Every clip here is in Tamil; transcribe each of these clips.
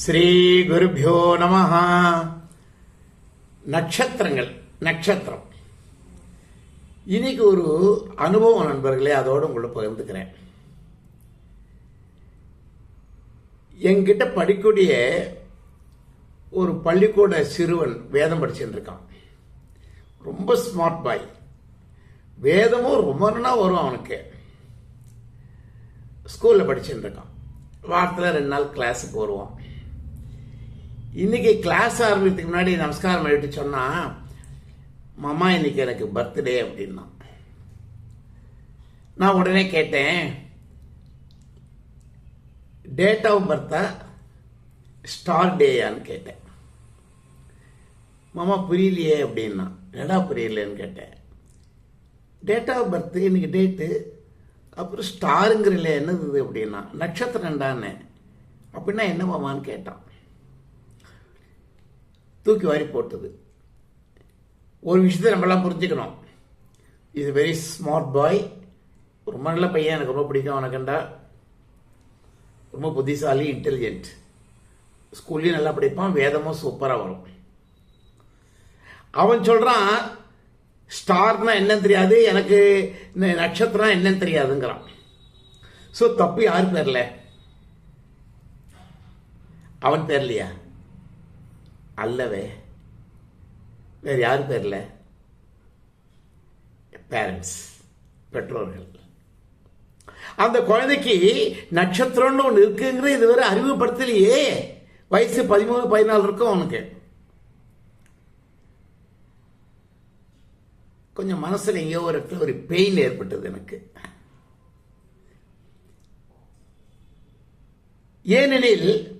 ஸ்ரீ குருபியோ நம நட்சத்திரங்கள் நட்சத்திரம். இன்னைக்கு ஒரு அனுபவம் நண்பர்களே அதோடு உங்களை பகிர்ந்துக்கிறேன். என்கிட்ட படிக்கூடிய ஒரு பள்ளிக்கூட சிறுவன் வேதம் படிச்சுட்டு இருக்கான் ரொம்ப ஸ்மார்ட் பாய் வேதமும் ரொம்ப நாளா வரும் அவனுக்கு. ஸ்கூலில் படிச்சுட்டு இருக்கான் வாரத்தில் ரெண்டு நாள் கிளாஸுக்கு வருவான். இன்றைக்கி கிளாஸ் ஆரம்பித்துக்கு முன்னாடி நமஸ்காரம் பண்ணிட்டு சொன்னால் மாமா இன்னைக்கு எனக்கு பர்த்டே அப்படின்னா. நான் உடனே கேட்டேன் டேட் ஆஃப் பர்த்தா ஸ்டார் டேயான்னு கேட்டேன். மாமா புரியலையே அப்படின்னா. என்னடா புரியலையேன்னு கேட்டேன். டேட் ஆஃப் பர்த் இன்னைக்கு டேட்டு அப்புறம் ஸ்டாருங்கிறல என்னது அப்படின்னா? நட்சத்திரம்டான்னு அப்படின்னா என்ன மாமான்னு கேட்டான். தூக்கி வாரி போட்டது. ஒரு விஷயத்தை நம்மளாம் புரிஞ்சுக்கணும். இது வெரி ஸ்மார்ட் பாய் ரொம்ப நல்ல பையன் எனக்கு ரொம்ப பிடிக்கும் அவனுக்குண்டா ரொம்ப புத்திசாலி இன்டெலிஜென்ட் ஸ்கூல்லையும் நல்லா படிப்பான் வேதமும் சூப்பராக வரும். அவன் சொல்கிறான் ஸ்டார்னா என்னன்னு தெரியாது எனக்கு இந்த நட்சத்திரம் என்னன்னு தெரியாதுங்கிறான். ஸோ தப்பு யார் பேரில்? அவன் பேர்லையா? அல்லவே வேறு யார் பேர்ல? பேரண்ட்ஸ் பெற்றோர்கள். அந்த குழந்தைக்கு நட்சத்திரம்னு ஒன்று இருக்குங்கிற இதுவரை அறிமுகப்படுத்தலையே. வயசு பதிமூணு பதினாலு இருக்கும் அவனுக்கு. கொஞ்சம் மனசில் எங்கேயோ ஒரு இடத்துல ஒரு பெயின் ஏற்பட்டது எனக்கு. ஏனெனில்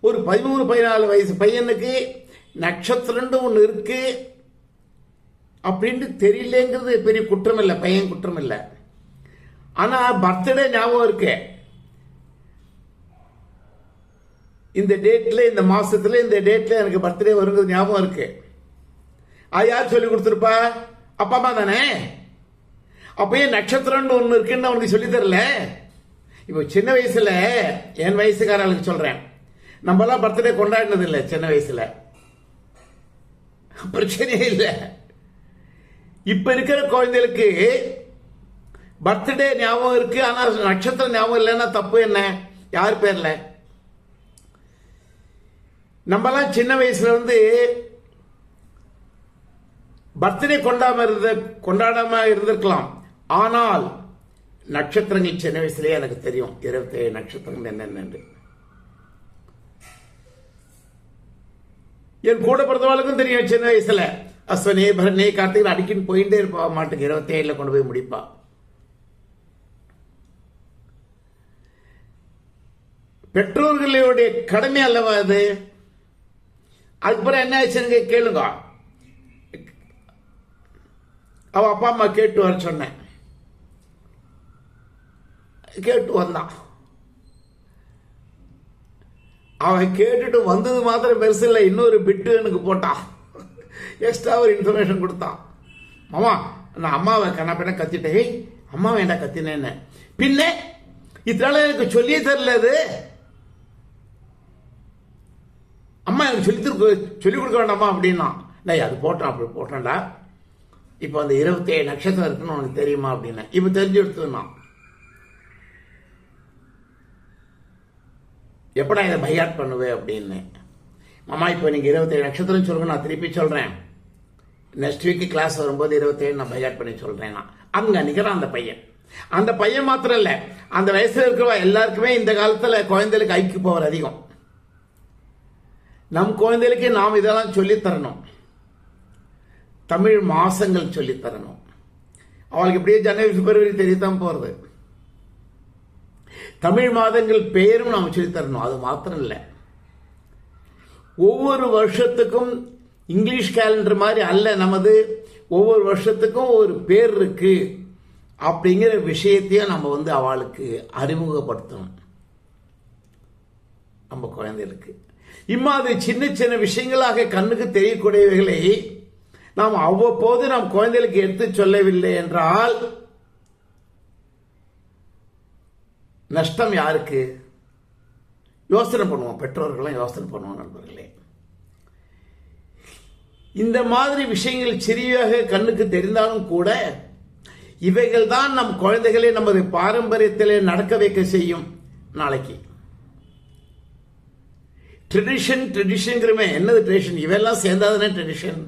ஒரு பதிமூணு பதினாலு வயசு பையனுக்கு நட்சத்திரம்னு ஒன்று இருக்கு. அப்படின்ட்டு தெரியலங்கிறது பெரிய குற்றம் இல்லை பையன் குற்றம் இல்லை ஆனால் பர்த்டே ஞாபகம் இருக்கு. இந்த டேட்டில் இந்த மாதத்தில் இந்த டேட்டில் எனக்கு பர்த்டே வருங்கிறது ஞாபகம் இருக்கு. அது யார் சொல்லி கொடுத்துருப்பா? அப்பா அம்மா தானே? அப்பயே நட்சத்திரம்னு ஒன்று இருக்குன்னு அவனுக்கு சொல்லி தரல. இப்போ சின்ன வயசில் என் வயசுக்காரர்களுக்கு சொல்கிறேன் நம்மலாம் பர்த்டே கொண்டாடினது இல்லை சின்ன வயசுல. பிரச்சனையே இல்லை. இப்ப இருக்கிற குழந்தைகளுக்கு பர்த்டே ஞாபகம் இருக்கு ஆனா நட்சத்திரம் ஞாபகம் இல்லைன்னா தப்பு என்ன? யார் பேர்ல? நம்மலாம் சின்ன வயசுல வந்து பர்த்டே கொண்டாம இருந்த கொண்டாடாம இருந்திருக்கலாம். ஆனால் நட்சத்திரங்கள் சின்ன வயசுலயே எனக்கு தெரியும். இருபத்தேழு நட்சத்திரங்கள் என்னென்னு. என் கூட பிறந்தவாளுக்கும் தெரியும் சின்ன வயசுல. அஸ்வனே பரணே கார்த்திகை அடிக்கின்னு போயிட்டே இருப்பா மாட்டுக்கு இருபத்தி ஏழுல கொண்டு போய் முடிப்பா. பெற்றோர்களுடைய கடமை அல்லவா அது? அதுக்கப்புறம் என்ன ஆச்சுன்னு கேளுங்க. அவ அப்பா அம்மா கேட்டு வர சொன்னேன். கேட்டு வந்தான் அவன் கேட்டுட்டு வந்தது மாத்திரம் பெருசு இல்லை. இன்னொரு பிட்டு எனக்கு போட்டான் எக்ஸ்ட்ரா ஒரு இன்ஃபர்மேஷன் கொடுத்தான் மாமா நான் அம்மாவை கண்ணாப்பின கத்திட்டேன். ஏய் அம்மா வேண்டாம் கத்தினேன்னு. பின்ன இதனால எனக்கு சொல்லியே தரல அது. அம்மா எனக்கு சொல்லி சொல்லிக் கொடுக்க வேண்டாமா அப்படின்னா. டேய் அது போட்டான் அப்படி போட்டேன்டா. இப்போ அந்த இருபத்தேழு நட்சத்திரம் இருக்குன்னு உனக்கு தெரியுமா அப்படின்னா. இப்போ தெரிஞ்சு எடுத்துனான் எப்படா இதை பையாட் பண்ணுவேன் அப்படின்னு. மாமா இப்போ நீங்கள் இருபத்தேழு நட்சத்திரம் சொல்லுங்க நான் திருப்பி சொல்கிறேன் நெக்ஸ்ட் வீக் கிளாஸ் வரும்போது இருபத்தேழு நான் பையாட் பண்ணி சொல்கிறேன் நான். அங்கே நிற்கிறான் அந்த பையன். அந்த பையன் மாத்திரம் இல்லை அந்த வயசுல இருக்கிறவ எல்லாருக்குமே இந்த காலத்தில் குழந்தைகளுக்கு ஐக்கு பவர் அதிகம். நம் குழந்தைகளுக்கு நாம் இதெல்லாம் சொல்லித் தரணும். தமிழ் மாசங்கள் சொல்லி தரணும். அவளுக்கு எப்படியே ஜனவரி பிப்ரவரி தெரியத்தான் போறது. தமிழ் மாதங்கள் பெயரும் நாம் சொல்லித் தரணும். அது மாத்திரம் இல்லை ஒவ்வொரு வருஷத்துக்கும் இங்கிலீஷ் கேலண்டர் மாதிரி அல்ல நமது. ஒவ்வொரு வருஷத்துக்கும் ஒரு பேர் இருக்கு. அப்படிங்கிற விஷயத்தையும் நம்ம வந்து அவளுக்கு அறிமுகப்படுத்தணும். நம்ம குழந்தைகளுக்கு. இம்மாதிரி சின்ன சின்ன விஷயங்களாக கண்ணுக்கு தெரியக்கூடியவைகளை நாம் அவ்வப்போது நாம் குழந்தைகளுக்கு எடுத்து சொல்லவில்லை என்றால் நஷ்டம் யாருக்கு? யோசனை பண்ணுவோம் பெற்றோர்களும் யோசனை பண்ணுவோம் நண்பர்களே. இந்த மாதிரி விஷயங்கள் சிறியாக கண்ணுக்கு தெரிந்தாலும் கூட இவைகள் தான் நம் குழந்தைகளை நமது பாரம்பரியத்திலே நடக்க வைக்க செய்யும் நாளைக்கு. ட்ரெடிஷன் ட்ரெடிஷனுங்கிறமே என்னது ட்ரெடிஷன் இவெல்லாம் சேர்ந்தாதானே ட்ரெடிஷன்